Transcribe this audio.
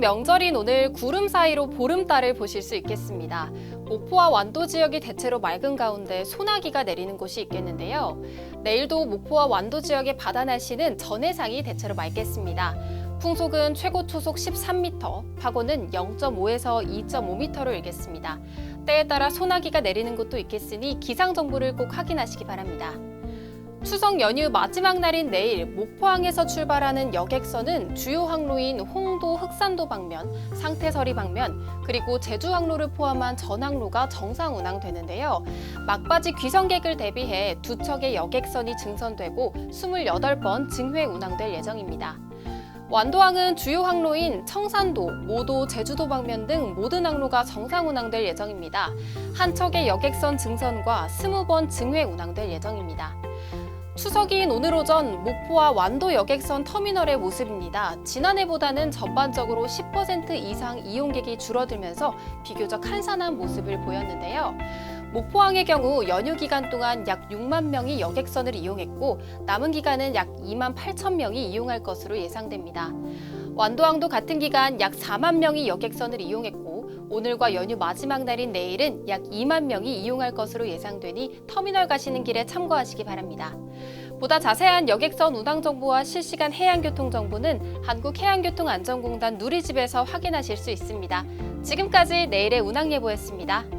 명절인 오늘 구름 사이로 보름달을 보실 수 있겠습니다. 목포와 완도 지역이 대체로 맑은 가운데 소나기가 내리는 곳이 있겠는데요. 내일도 목포와 완도 지역의 바다 날씨는 전해상이 대체로 맑겠습니다. 풍속은 최고 초속 13m, 파고는 0.5에서 2.5m로 일겠습니다. 때에 따라 소나기가 내리는 곳도 있겠으니 기상 정보를 꼭 확인하시기 바랍니다. 추석 연휴 마지막 날인 내일 목포항에서 출발하는 여객선은 주요 항로인 홍도 흑산도 방면, 상태서리 방면, 그리고 제주 항로를 포함한 전 항로가 정상 운항되는데요. 막바지 귀성객을 대비해 두 척의 여객선이 증선되고 28번 증회 운항될 예정입니다. 완도항은 주요 항로인 청산도, 모도, 제주도 방면 등 모든 항로가 정상 운항될 예정입니다. 한 척의 여객선 증선과 20번 증회 운항될 예정입니다. 추석인 오늘 오전 목포와 완도 여객선 터미널의 모습입니다. 지난해보다는 전반적으로 10% 이상 이용객이 줄어들면서 비교적 한산한 모습을 보였는데요. 목포항의 경우 연휴 기간 동안 약 6만 명이 여객선을 이용했고 남은 기간은 약 2만 8천 명이 이용할 것으로 예상됩니다. 완도항도 같은 기간 약 4만 명이 여객선을 이용했고 오늘과 연휴 마지막 날인 내일은 약 2만 명이 이용할 것으로 예상되니 터미널 가시는 길에 참고하시기 바랍니다. 보다 자세한 여객선 운항 정보와 실시간 해양 교통 정보는 한국해양교통안전공단 누리집에서 확인하실 수 있습니다. 지금까지 내일의 운항 예보였습니다.